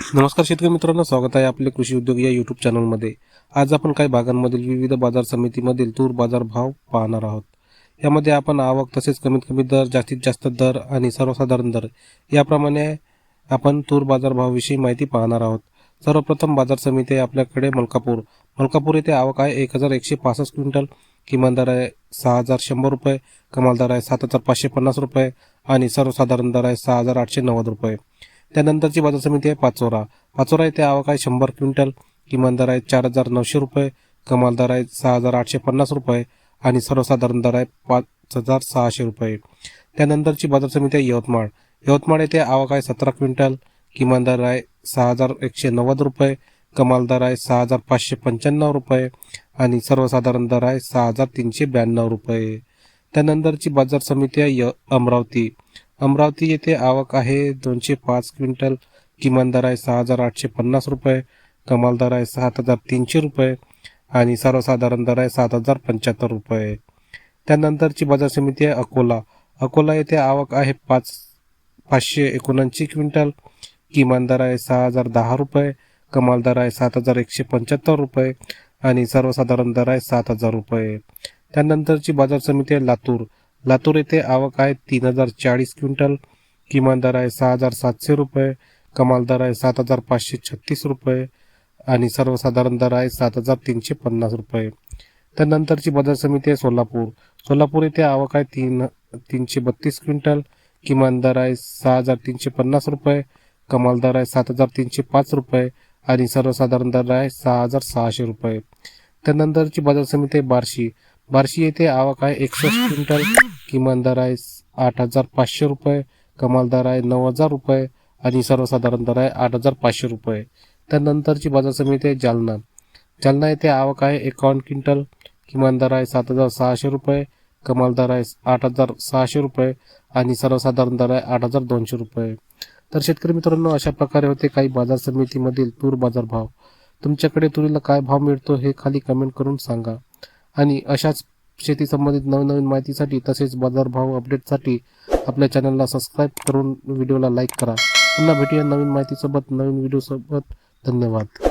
नमस्कार शेतकरी मित्रांनो स्वागत आहे आपले कृषी उद्योग या यूट्यूब चॅनलमध्ये आज आपण काही भागांमधील विविध बाजार समितीमधील तूर बाजार भाव पाहणार आहोत. यामध्ये आपण आवक तसेच कमीत कमी दर जास्तीत जास्त दर आणि सर्वसाधारण दर याप्रमाणे आपण तूर बाजार भावाविषयी माहिती पाहणार आहोत. सर्वप्रथम बाजार समिती आहे आपल्याकडे मलकापूर. मलकापूर येथे आवक आहे एक हजार एकशे पासष्ट क्विंटल किमान दर आहे सहा हजार शंभर रुपये कमाल दर आहे सात हजार पाचशे पन्नास रुपये आणि सर्वसाधारण दर आहे सहा हजार आठशे नव्वद रुपये. त्यानंतरची बाजार समिती आहे पाचोरा. पाचोरा येथे आवक आहे शंभर क्विंटल किमान दर आहे चार हजार नऊशे रुपये कमाल दर आहे सहा हजार आठशे पन्नास रुपये आणि सर्वसाधारण दर आहे पाच हजार सहाशे रुपये. त्यानंतरची बाजार समिती आहे यवतमाळ. यवतमाळ येथे आवक आहे सतरा क्विंटल किमान दर आहे सहा हजार एकशे नव्वद रुपये कमाल दर आहे सहा हजार पाचशे पंच्याण्णव रुपये आणि सर्वसाधारण दर आहे सहा हजार तीनशे ब्याण्णव रुपये. त्यानंतरची बाजार समिती आहे य अमरावती. अमरावती येथे आवक आहे. दोनशे पाच क्विंटल. किमान दर आहे सहा हजार आठशे पन्नास रुपये. कमाल दर आहे सात हजार तीनशे रुपये. आणि सर्वसाधारण दर आहे सात हजार पंच्याहत्तर रुपये. त्यानंतरची बाजार समिती आहे अकोला. अकोला येथे आवक आहे पाच पाचशे एकोणऐंशी क्विंटल. किमान दर आहे सहा हजार दहा रुपये. कमाल दर आहे सात हजार एकशे पंच्याहत्तर रुपये. आणि सर्वसाधारण दर आहे सात हजार रुपये. त्यानंतरची बाजार समिती आहे लातूर. लातूर येथे आवक आहे तीन हजार चाळीस क्विंटल. किमान दर आहे सहा हजार सातशे रुपये. कमाल दर आहे सात हजार पाचशे छत्तीस रुपये. आणि सर्वसाधारण दर आहे सात हजार तीनशे पन्नास रुपये. त्यानंतरची बाजार समिती आहे सोलापूर. सोलापूर येथे आवक आहे तीन तीनशे बत्तीस क्विंटल. किमान दर आहे सहा हजार तीनशे पन्नास रुपये. कमाल दर आहे सात हजार तीनशे पाच रुपये. आणि सर्वसाधारण दर आहे सहा हजार सहाशे रुपये. त्यानंतरची बाजार समिती आहे बार्शी. बार्शी येथे आवक आहे. एकसष्ट क्विंटल किमान दर आहे. आठ हजार पाचशे रुपये. कमाल दर आहे नऊ हजार रुपये. आणि सर्वसाधारण दर आहे आठ हजार पाचशे रुपये. त्यानंतरची बाजार समिती आहे जालना. जालना येथे आवक आहे एकावन्न क्विंटल. किमान दर आहे सात हजार सहाशे रुपये. कमाल दर आहे आठ हजार सहाशे रुपये. आणि सर्वसाधारण दर आहे आठ हजार दोनशे रुपये. तर शेतकरी मित्रांनो अशा प्रकारे होते काही बाजार समितीमधील तूर बाजार भाव. तुमच्याकडे तुरीला काय भाव मिळतो हे खाली कमेंट करून सांगा. आणि अशाच शेती संबंधित नवनवीन माहितीसाठी तसेच बाजारभाव अपडेटसाठी आपल्या चॅनलला सबस्क्राईब करून व्हिडिओला लाईक करा. पुन्हा भेटूया नवीन माहितीसोबत नवीन व्हिडिओसोबत धन्यवाद.